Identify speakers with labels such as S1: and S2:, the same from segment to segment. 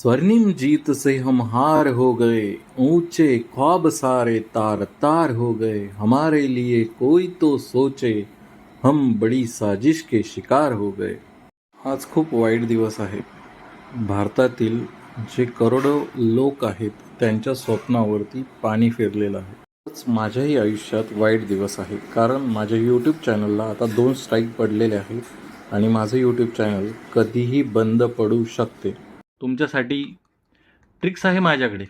S1: स्वर्णिम जीत से हम हार हो गए ऊंचे ख्वाब सारे तार तार हो गए हमारे लिए कोई तो सोचे हम बड़ी साजिश के शिकार हो गए। आज खूप वाईट दिवस आहे भारतातील जे करोडो लोक आहेत त्यांच्या स्वप्नावरती पाणी फिरलेलं आहे. माझ्याही आयुष्यात वाईट दिवस आहे कारण माझ्या यूट्यूब चॅनलला आता दोन स्ट्राईक पडलेले आहेत आणि माझं यूट्यूब चॅनल कधीही बंद पडू शकते. तुमच्यासाठी ट्रिक्स आहे माझ्याकडे.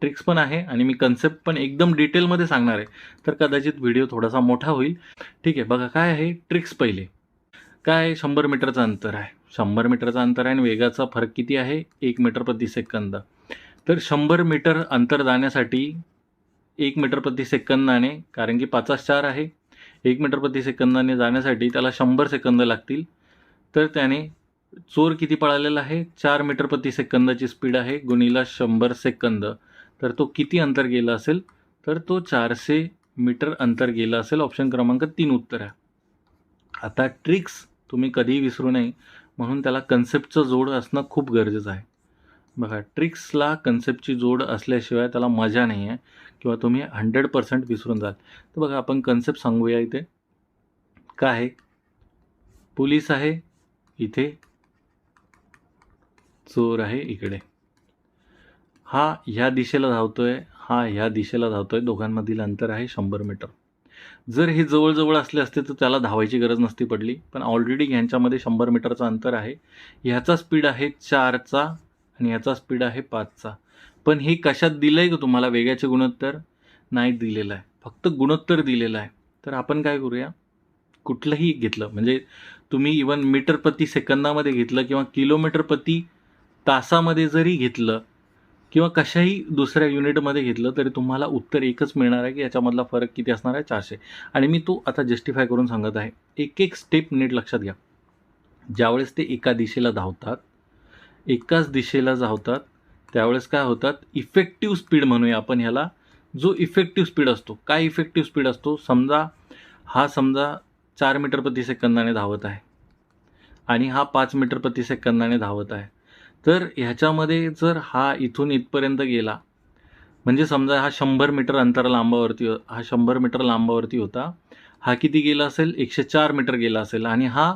S1: ट्रिक्स पण आहे आणि मी कन्सेप्ट पण एकदम डिटेलमध्ये सांगणार आहे. तर कदाचित व्हिडिओ थोडासा मोठा होईल. ठीक आहे बघा काय आहे ट्रिक्स पहिले. काय आहे? शंभर मीटरचं अंतर आहे. शंभर मीटरचं अंतर आहे आणि वेगाचा फरक किती आहे? एक मीटर प्रति सेकंद. तर शंभर मीटर अंतर जाण्यासाठी एक मीटर प्रति सेकंदाने कारण की पाचास चार आहे एक मीटर प्रति सेकंदाने जाण्यासाठी त्याला शंभर सेकंद लागतील. तर त्याने चोर किती पळालेला आहे? चार मीटर प्रति सेकंदाची स्पीड आहे. गुणीला शंभर सेकंद. तर तो किती अंतर गेला असेल? तर तो चारशे मीटर अंतर गेला असेल. ऑप्शन क्रमांक तीन उत्तर आहे. आता ट्रिक्स तुम्ही कधीही विसरू नये म्हणून त्याला कन्सेप्टचं जोड असणं खूप गरजेचं आहे. बघा ट्रिक्सला कन्सेप्टची जोड असल्याशिवाय त्याला मजा नाही आहे किंवा तुम्ही हंड्रेड पर्सेंट विसरून जाल. तर बघा आपण कन्सेप्ट सांगूया इथे. काय आहे? पोलीस आहे. इथे चोर आहे इकडे. हा ह्या दिशेला धावतोय हा ह्या दिशेला धावतोय दोघांमधील अंतर आहे शंभर मीटर. जर हे जवळजवळ असले असते तर त्याला धावायची गरज नसती पडली पण ऑलरेडी ह्यांच्यामध्ये शंभर मीटरचं अंतर आहे. ह्याचा स्पीड आहे चारचा आणि ह्याचा स्पीड आहे पाचचा. पण हे कशात दिलं आहे का तुम्हाला वेगाचे गुणोत्तर? नाही दिलेलं आहे. फक्त गुणोत्तर दिलेलं आहे. तर आपण काय करूया? कुठलंही घेतलं म्हणजे तुम्ही इवन मीटर प्रति सेकंदामध्ये घेतलं किंवा किलोमीटर प्रति तासामध्ये जरी घेतलं किंवा कशाही दुसऱ्या युनिटमध्ये घेतलं तरी तुम्हाला उत्तर एकच मिळणार आहे की याच्यामधला फरक किती असणार आहे? चारशे. आणि मी तो आता जस्टिफाय करून सांगत आहे. एक एक स्टेप नीट लक्षात घ्या. ज्यावेळेस ते एका दिशेला धावतात एकाच दिशेला धावतात त्यावेळेस काय होतात? इफेक्टिव्ह स्पीड म्हणूया आपण ह्याला. जो इफेक्टिव्ह स्पीड असतो. काय इफेक्टिव्ह स्पीड असतो? समजा हा समजा चार मीटर प्रति सेकंदाने धावत आहे. आणि हा पाच मीटर प्रति सेकंदाने धावत आहे. तर ह्याच्यामध्ये जर हा इथून इथपर्यंत गेला म्हणजे समजा हा शंभर मीटर अंतर लांबावरती हा शंभर मीटर लांबावरती होता हा किती गेला असेल? एकशे चार मीटर गेला असेल आणि हा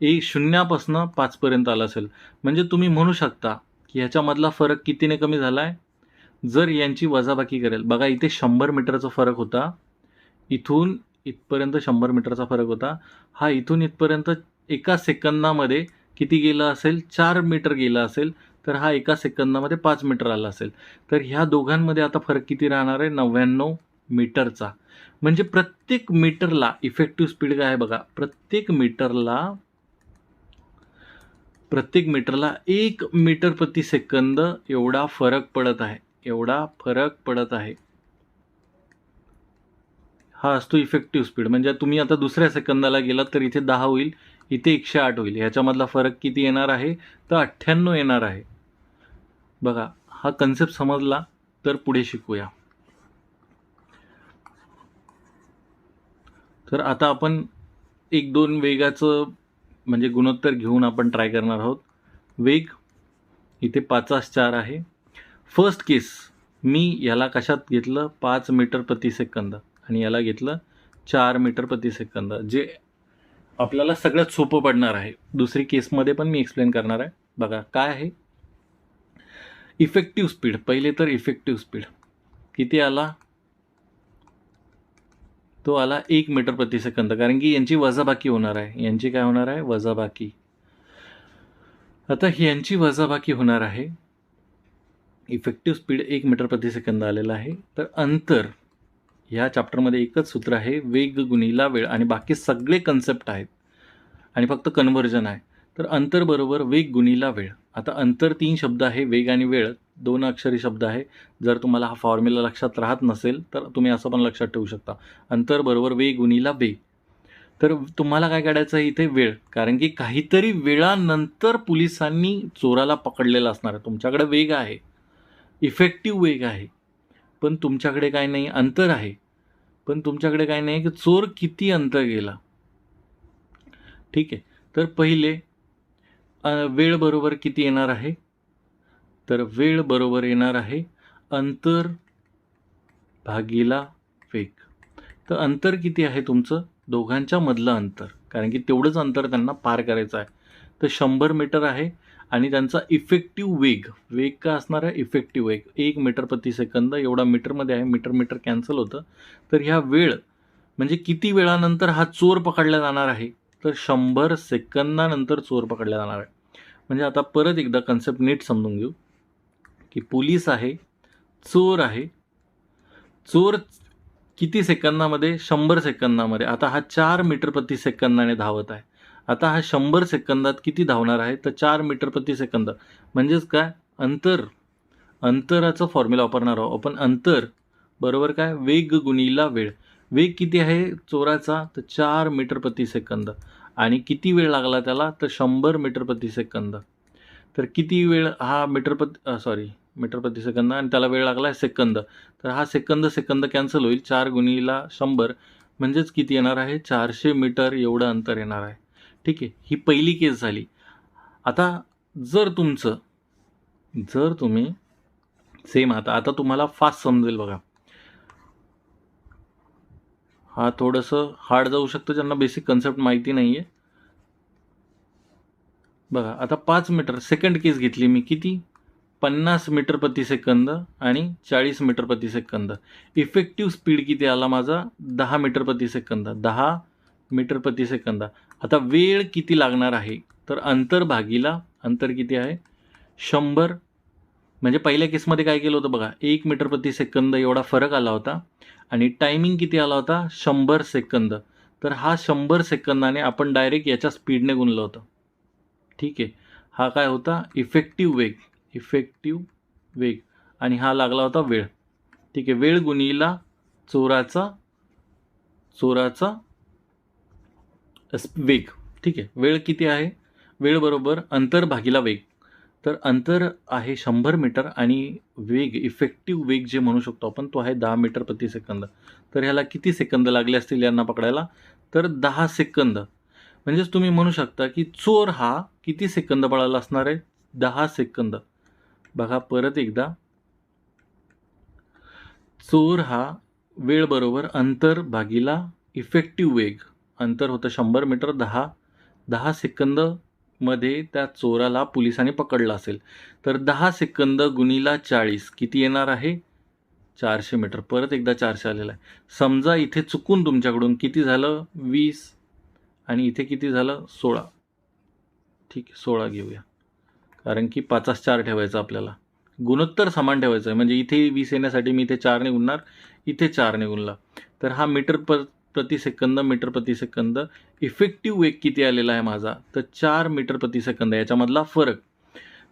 S1: एक शून्यापासनं पाचपर्यंत आला असेल. म्हणजे तुम्ही म्हणू शकता की ह्याच्यामधला फरक कितीने कमी झाला आहे जर यांची वजाबाकी करेल बघा इथे शंभर मीटरचा फरक होता इथून इथपर्यंत शंभर मीटरचा फरक होता हा इथून इथपर्यंत एका सेकंदामध्ये किती गेला असेल? चार मीटर गेला असेल तर हा एका सेकंदामध्ये पाच मीटर आला असेल. तर ह्या दोघांमध्ये आता फरक किती राहणार आहे? नव्याण्णव मीटरचा. म्हणजे प्रत्येक मीटरला इफेक्टिव्ह स्पीड काय आहे बघा? प्रत्येक मीटरला प्रत्येक मीटरला एक मीटर प्रति सेकंद एवढा फरक पडत आहे. एवढा फरक पडत आहे. हा असतो इफेक्टिव्ह स्पीड म्हणजे तुम्ही आता दुसऱ्या सेकंदाला गेलात तर इथे दहा होईल. इथे एकशे आठ होईल. ह्याच्यामधला फरक किती येणार आहे? तर अठ्ठ्याण्णव येणार आहे. बघा हा कन्सेप्ट समजला तर पुढे शिकूया. तर आता आपण एक दोन वेगाचं म्हणजे गुणोत्तर घेऊन आपण ट्राय करणार आहोत. वेग इथे पाचास चार आहे. फर्स्ट केस मी याला कशात घेतलं? पाच मीटर प्रति सेकंद. आणि याला घेतलं चार मीटर प्रति सेकंद. जे आपल्याला सगळ्यात सोपं पडणार आहे. दुसरी केसमध्ये पण मी एक्सप्लेन करणार आहे. बघा काय आहे? इफेक्टिव्ह स्पीड पहिले तर इफेक्टिव्ह स्पीड किती आला? तो आला एक मीटर प्रति सेकंद कारण की यांची वजाबाकी होणार आहे. यांची काय होणार आहे? वजाबाकी. आता यांची वजाबाकी होणार आहे. इफेक्टिव्ह स्पीड एक मीटर प्रति सेकंद आलेला आहे. तर अंतर ह्या चॅप्टरमध्ये एकच सूत्र आहे वेग गुणीला वेळ आणि बाकी सगळे कन्सेप्ट आहेत. आणि फक्त कन्व्हर्जन आहे. तर अंतर बरोबर वेग गुणीला वेळ. आता अंतर तीन शब्द आहे वेग आणि वेळ. दोन अक्षरी शब्द आहे. जर तुम्हाला हा फॉर्म्युला लक्षात राहत नसेल तर तुम्ही असं पण लक्षात ठेवू शकता. अंतर बरोबर वेग गुणीला वेग. तर तुम्हाला काय काढायचं आहे इथे? वेळ. कारण की काहीतरी वेळानंतर पोलिसांनी चोराला पकडलेला असणार आहे. तुमच्याकडे वेग आहे. इफेक्टिव्ह वेग आहे. पण तुमच्याकडे काय नाही अंतर आहे. पण तुमच्याकडे काय नाही की चोर किती अंतर गेला. ठीक आहे. तर पहिले वेळ बरोबर किती येणार आहे? तर वेळ बरोबर येणार आहे अंतर भागीला वेग. तर अंतर किती आहे तुमचं? दोघांच्या मधलं अंतर. कारण की तेवढंच अंतर त्यांना पार करायचं आहे. तर शंभर मीटर आहे. आणि त्यांचा इफेक्टिव्ह वेग वेग का असणार आहे? इफेक्टिव्ह वेग. एक मीटर प्रति सेकंद एवढा मीटरमध्ये आहे मीटर मीटर कॅन्सल होतं. तर ह्या वेळ म्हणजे किती वेळानंतर हा चोर पकडला जाणार आहे? तर शंभर सेकंदानंतर चोर पकडला जाणार आहे. म्हणजे आता परत एकदा कन्सेप्ट नीट समजून घेऊ. की पोलीस आहे चोर आहे. चोर किती सेकंदामध्ये? शंभर सेकंदामध्ये. आता हा चार मीटर प्रति सेकंदाने धावत आहे. आता हा शंभर सेकंदात किती धावणार आहे? तर चार मीटर प्रति सेकंद. म्हणजेच काय? अंतर. अंतराचं फॉर्म्युला वापरणार आहोत आपण. अंतर. बरोबर काय? वेग गुणीला वेळ. वेग किती आहे चोराचा? तर चार मीटर प्रति सेकंद. आणि किती वेळ लागला त्याला? तर शंभर मीटर प्रति सेकंद. तर किती वेळ हा मीटर प्रति सॉरी मीटर प्रति सेकंद आणि त्याला वेळ लागला आहे सेकंद. तर हा सेकंद सेकंद कॅन्सल होईल. चार गुणीला शंभर. म्हणजेच किती येणार आहे? चारशे मीटर एवढं अंतर येणार आहे. ठीक आहे ही पहिली केस झाली. आता जर तुमचं जर तुम्ही सेम आता आता तुम्हाला फास्ट समजेल बघा. हा थोडंसं हार्ड जाऊ शकतं ज्यांना बेसिक कन्सेप्ट माहिती नाही आहे बघा आता पाच मीटर सेकंड केस घेतली मी किती? पन्नास मीटर प्रति सेकंद आणि चाळीस मीटर प्रति सेकंद इफेक्टिव्ह स्पीड किती आला माझा? दहा मीटर प्रति सेकंद दहा मीटर प्रति सेकंद आता वेळ किती लागणार आहे? तर अंतर भागीला अंतर किती आहे? शंभर. म्हणजे पहिल्या केसमध्ये काय केलं होतं बघा एक मीटर प्रति सेकंद एवढा फरक आला होता आणि टायमिंग किती आला होता? शंभर सेकंद. तर हा शंभर सेकंदाने आपण डायरेक्ट याच्या स्पीडने गुणलं होतं. ठीक आहे? हा काय होता? इफेक्टिव्ह वेग. इफेक्टिव्ह वेग. आणि हा लागला होता वेळ. ठीक आहे? वेळ गुणीला चोराचा चोराचा वेग. ठीक आहे. वेळ किती आहे? वेळ बरोबर अंतर भागीला वेग. तर अंतर आहे शंभर मीटर आणि वेग इफेक्टिव्ह वेग जे म्हणू शकतो आपण तो आहे दहा मीटर प्रति सेकंद. तर ह्याला किती सेकंद लागले असतील यांना पकडायला? तर दहा सेकंद. म्हणजेच तुम्ही म्हणू शकता की चोर हा किती सेकंद पळाला असणार आहे? दहा सेकंद. बघा परत एकदा. चोर हा वेळ बरोबर अंतर भागीला इफेक्टिव्ह वेग. अंतर होतं शंभर मीटर दहा दहा सेकंदमध्ये त्या चोराला पोलिसांनी पकडलं असेल. तर दहा सेकंद गुणीला चाळीस किती येणार आहे? चारशे मीटर. परत एकदा चारशे आलेला आहे. समजा इथे चुकून तुमच्याकडून किती झालं? वीस. आणि इथे किती झालं? सोळा. ठीक आहे सोळा घेऊया. कारण की पाचास चार ठेवायचं आपल्याला. गुणोत्तर समान ठेवायचं आहे. म्हणजे इथे वीस येण्यासाठी मी इथे चारने गुणणार इथे चारने निघूनला तर हा मीटर पर प्रति सेकंद मीटर प्रति सेकंद इफेक्टिव्ह वेग किती आलेला आहे माझा? तर चार मीटर प्रति सेकंद याच्यामधला फरक.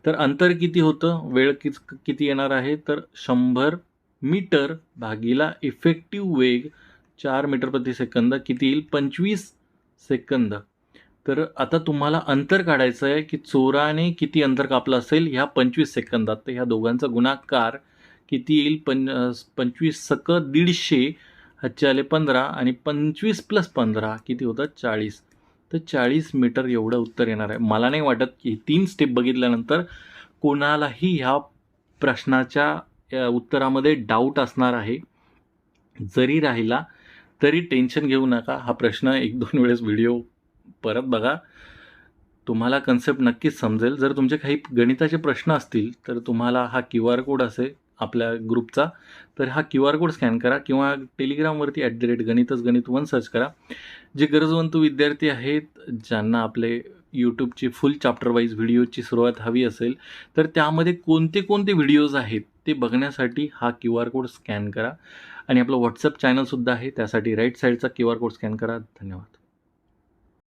S1: तर अंतर किती होतं? वेळ कि किती येणार आहे? तर शंभर मीटर भागीला इफेक्टिव्ह वेग चार मीटर प्रति सेकंद किती येईल? पंचवीस सेकंद. तर आता तुम्हाला अंतर काढायचं आहे की चोराने किती अंतर कापलं असेल? ह्या पंचवीस सेकंदात. तर ह्या दोघांचा गुणाकार किती येईल? पं पंचवीस सक दीडशे हातचे आले पंधरा आणि पंचवीस प्लस पंधरा किती होतं? चाळीस. तर चाळीस मीटर एवढं उत्तर येणार आहे. मला नाही वाटत की तीन स्टेप बघितल्यानंतर कोणालाही ह्या प्रश्नाच्या या उत्तरामध्ये डाऊट असणार आहे. जरी राहिला तरी टेन्शन घेऊ नका. हा प्रश्न एक दोन वेळेस व्हिडिओ परत बघा. तुम्हाला कन्सेप्ट नक्कीच समजेल. जर तुमचे काही गणिताचे प्रश्न असतील तर तुम्हाला हा क्यू आर कोड असेल. आपल्या ग्रुपचा तर हा क्यू आर कोड स्कॅन करा किंवा टेलिग्रामवरती ॲट द रेट गणितच गणित वन सर्च करा. जे गरजवंत विद्यार्थी आहेत ज्यांना आपले यूट्यूबची फुल चॅप्टर वाईज व्हिडिओची सुरुवात हवी असेल तर त्यामध्ये कोणते कोणते व्हिडिओज आहेत ते बघण्यासाठी हा क्यू आर कोड स्कॅन करा. आणि आपलं व्हॉट्सअप चॅनलसुद्धा आहे त्यासाठी राईट साईडचा क्यू आर कोड स्कॅन करा. धन्यवाद.